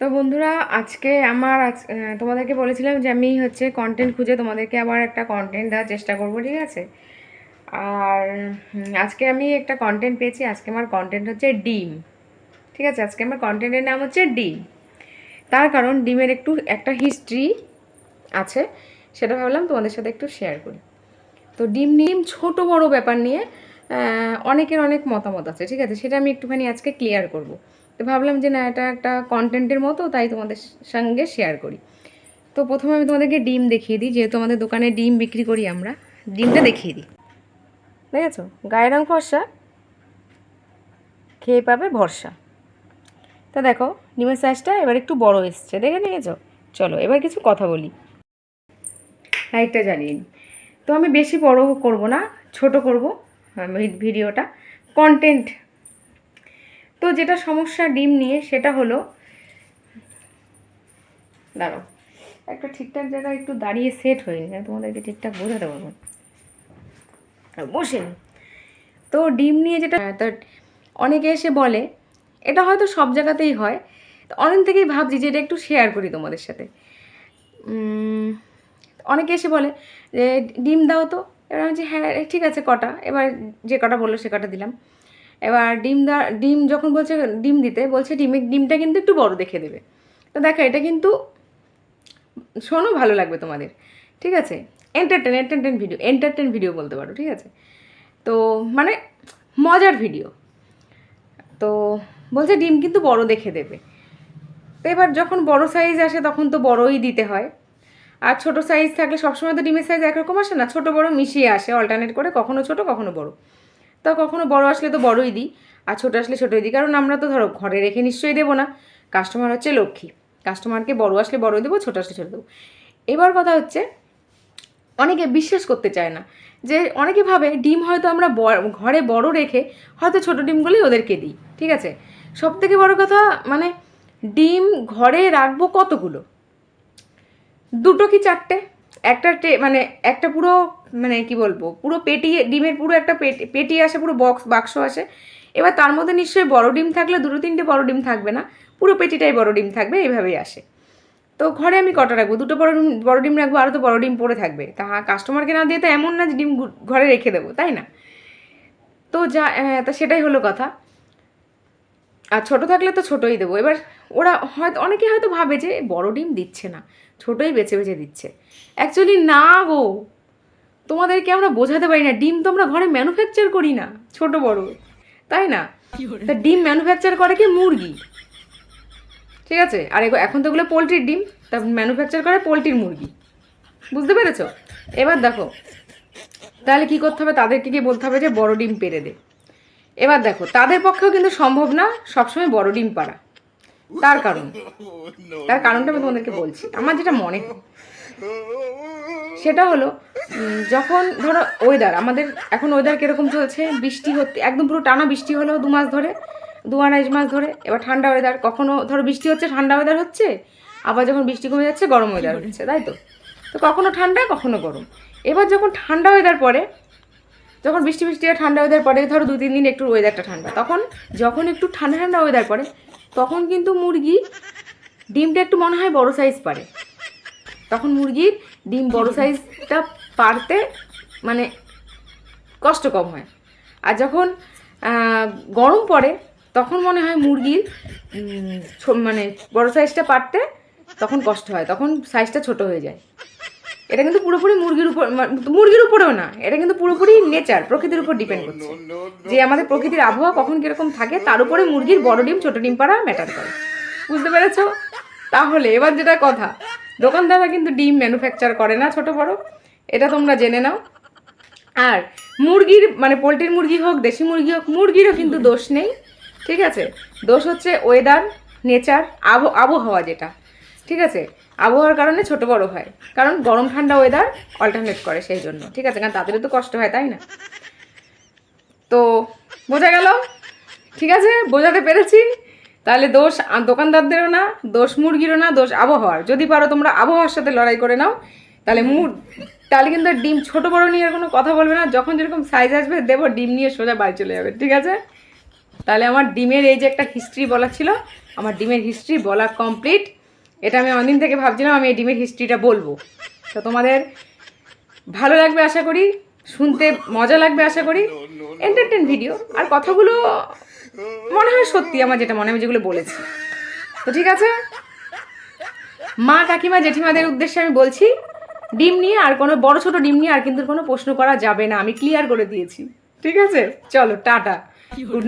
তো বন্ধুরা, আজকে আমার আজ তোমাদেরকে বলেছিলাম যে আমি হচ্ছে কন্টেন্ট খুঁজে তোমাদেরকে আবার একটা কন্টেন্ট দেওয়ার চেষ্টা করব, ঠিক আছে? আর আজকে আমি একটা কন্টেন্ট পেয়েছি, আজকে আমার কন্টেন্ট হচ্ছে ডিম, ঠিক আছে? আজকে আমার কন্টেন্টের নাম হচ্ছে ডিম। তার কারণ ডিমের একটু, একটা হিস্ট্রি আছে, সেটা ভাবলাম তোমাদের সাথে একটু শেয়ার করি। তো ডিম নিম ছোট বড় ব্যাপার নিয়ে অনেকের অনেক মতামত আছে, ঠিক আছে? সেটা আমি একটুখানি আজকে ক্লিয়ার করব। তো ভাবলাম যে না এটা একটা কন্টেন্টের মতো তাই তোমাদের সঙ্গে শেয়ার করি। তো প্রথমে আমি তোমাদেরকে ডিম দেখিয়ে দিই যেহেতু আমাদের দোকানে ডিম বিক্রি করি আমরা ডিমটা দেখিয়ে দিই। দেখেছ? গায়ের রং ফর্সা খেয়ে পাবে ভরসা। তা দেখো ডিমের সাইজটা এবার একটু বড় এসছে দেখে নিয়েছো? চলো এবার কিছু কথা বলি। লাইটটা জ্বালিয়ে নিই। তো আমি বেশি বড় করব না ছোট করব ভিডিওটা। কন্টেন্ট তো যেটা সমস্যা ডিম নিয়ে, সেটা হলো, দাঁড়াও, একটা ঠিকঠাক জায়গায় একটু দাঁড়িয়ে সেট হয়নি আমি তোমাদেরকে ঠিকঠাক বোঝাতে পারব। বসে তো ডিম নিয়ে যেটা অনেকে এসে বলে, এটা হয়তো সব জায়গাতেই হয়, তো অনেক থেকেই ভাবছি যে এটা একটু শেয়ার করি তোমাদের সাথে। অনেকে এসে বলে যে, ডিম দাও তো। এবার আমি হ্যাঁ ঠিক আছে, কটা। এবার যে কটা বলল, সে কটা দিলাম। এবার ডিম দা, ডিম যখন বলছে ডিম দিতে, বলছে ডিমের ডিমটা কিন্তু একটু বড় দেখে দেবে। তো দেখো, এটা কিন্তু শোনো, ভালো লাগবে তোমাদের। ঠিক আছে? Entertain entertain video entertain video বলতে পারো, ঠিক আছে? তো মানে মজার ভিডিও তো বলছে ডিম কিন্তু বড় দেখে দেবে। তো এবার যখন বড় সাইজ আসে, তখন তো বড়ই দিতে হয়। আর ছোট সাইজ থাকলে সবসময় তো ডিমের সাইজ একরকম আসে না? ছোট বড় মিশিয়ে আসে অল্টারনেট করে কখনো ছোট, কখনো বড়। তো কখনো বড় আসলে তো বড়ই দিই, আর ছোট আসলে ছোটই দিই। কারণ আমরা তো ধরো ঘরে রেখে নিশ্চয়ই দেবো না। কাস্টমার হচ্ছে লক্ষ্মী। কাস্টমারকে বড় আসলে বড় দেবো, ছোট আসলে ছোট দেবো। এবার কথা হচ্ছে, অনেকে বিশ্বাস করতে চায় না যে অনেকে ভাবে ডিম হয়তো আমরা ঘরে বড় রেখে হয়তো ছোট ডিমগুলোই ওদেরকে দিই, ঠিক আছে? সব থেকে বড় কথা মানে ডিম ঘরে রাখব কতগুলো? দুটো কি চারটে? একটা মানে একটা পুরো মানে কি বলব, পুরো পেটি, ডিমের পুরো একটা পেটি পেটি আসে, পুরো বক্স বাক্স আসে। এবার তার মধ্যে নিশ্চয়ই বড় ডিম থাকলে, দুটো তিনটে বড় ডিম থাকবে না, পুরো পেটিটাই বড় ডিম থাকবে এইভাবেই আসে। তো ঘরে আমি কটা রাখব? দুটো বড় ডিম বড় ডিম রাখব, আরও তো বড় ডিম পড়ে থাকবে। তা কাস্টমারকে না দিয়ে তো এমন না যে ডিম ঘরে রেখে দেবো, তাই না? তো যা তা সেটাই হলো কথা। আর ছোট থাকলে তো ছোটোই দেবো। এবার ওরা হয়তো, অনেকে হয়তো ভাবে যে বড় ডিম দিচ্ছে না, ছোটোই বেছে বেছে দিচ্ছে। অ্যাকচুয়ালি না গো তোমাদেরকে আমরা বোঝাতে পারি না ডিম তো আমরা ঘরে ম্যানুফ্যাকচার করি না ছোট বড়। তাই না? তা ডিম ম্যানুফ্যাকচার করে কি মুরগি? ঠিক আছে? আর এখন তো এগুলো পোলট্রির ডিম তা ম্যানুফ্যাকচার করে পোলট্রির মুরগি। বুঝতে পেরেছ? এবার দেখো তাহলে কি করতে হবে? তাদেরকে কি বলতে হবে যে বড় ডিম পেরে দে। এবার দেখো তাদের পক্ষেও কিন্তু সম্ভব না সবসময় বড় ডিম পাড়া। তার কারণ তার কারণটা আমি তোমাদেরকে বলছি। আমার যেটা মনে হয় সেটা হলো যখন ধরো ওয়েদার আমাদের এখন ওয়েদার কীরকম চলছে? বৃষ্টি হতে একদম পুরো টানা বৃষ্টি হলো দু মাস ধরে দু আড়াই মাস ধরে এবার ঠান্ডা ওয়েদার কখনো ধরো বৃষ্টি হচ্ছে ঠান্ডা ওয়েদার হচ্ছে আবার যখন বৃষ্টি কমে যাচ্ছে গরম ওয়েদার হচ্ছে তাই তো? তো কখনো ঠান্ডা কখনো গরম। এবার যখন ঠান্ডা ওয়েদার পড়ে যখন বৃষ্টি বৃষ্টি আর ঠান্ডা ওয়েদার পড়ে ধরো দু তিন দিন একটু ওয়েদারটা ঠান্ডা তখন যখন একটু ঠান্ডা ঠান্ডা ওয়েদার পড়ে তখন কিন্তু মুরগি ডিমটা একটু মনে হয় বড় সাইজ পারে। তখন মুরগির ডিম বড় সাইজটা পারতে মানে কষ্ট কম হয়। আর যখন গরম পড়ে তখন মনে হয় মুরগির ছো- মানে বড় সাইজটা পারতে তখন কষ্ট হয় তখন সাইজটা ছোট হয়ে যায়। এটা কিন্তু পুরোপুরি মুরগির উপর মুরগির উপরেও না এটা কিন্তু পুরোপুরি নেচার প্রকৃতির উপর ডিপেন্ড করছে। যে আমাদের প্রকৃতির আবহাওয়া কখন কীরকম থাকে তার উপরে মুরগির বড় ডিম ছোট ডিম পাড়া ম্যাটার করে। বুঝতে পেরেছ? তাহলে এবার যেটা কথা দোকানদাররা কিন্তু ডিম ম্যানুফ্যাকচার করে না, ছোট বড়। এটা তোমরা জেনে নাও। আর মুরগির মানে পোলট্রির মুরগি হোক, দেশি মুরগি হোক, মুরগিরও কিন্তু দোষ নেই, ঠিক আছে? দোষ হচ্ছে ওয়েদার নেচার আবহ, আবহাওয়া যেটা, ঠিক আছে? আবহাওয়ার কারণে ছোট বড় হয়, কারণ গরম, ঠান্ডা ওয়েদার অল্টারনেট করে সেই জন্য, ঠিক আছে? কারণ তাদেরও তো কষ্ট হয়, তাই না? তো, বোঝা গেল? ঠিক আছে? বোঝাতে পেরেছি? তাহলে দোষ দোকানদারদেরও না দোষ মুরগিরও না দোষ আবহাওয়ার। যদি পারো তোমরা আবহাওয়ার সাথে লড়াই করে নাও তাহলে মুর তাহলে কিন্তু আর ডিম ছোট বড় নিয়ে আর কোনো কথা বলবে না। যখন যেরকম সাইজ আসবে দেবো ডিম নিয়ে সোজা বাড়ি চলে যাবে ঠিক আছে? তাহলে আমার ডিমের এই যে একটা হিস্ট্রি বলা ছিল আমার ডিমের হিস্ট্রি বলা কমপ্লিট এটা আমি অনেকদিন থেকে ভাবছিলাম আমি এই ডিমের হিস্ট্রিটা বলব। তো তোমাদের ভালো লাগবে আশা করি শুনতে মজা লাগবে আশা করি। এন্টারটেন ভিডিও আর কথাগুলো মনে হয় সত্যি আমার যেটা মনে হয় যেগুলো বলেছি। তো ঠিক আছে? মা কাকিমা জেঠিমাদের উদ্দেশ্যে আমি বলছি, ডিম নিয়ে আর কোনো বড় ছোট ডিম নিয়ে আর কিন্তু কোনো প্রশ্ন করা যাবে না, আমি ক্লিয়ার করে দিয়েছি। ঠিক আছে? চলো, টাটা। গুড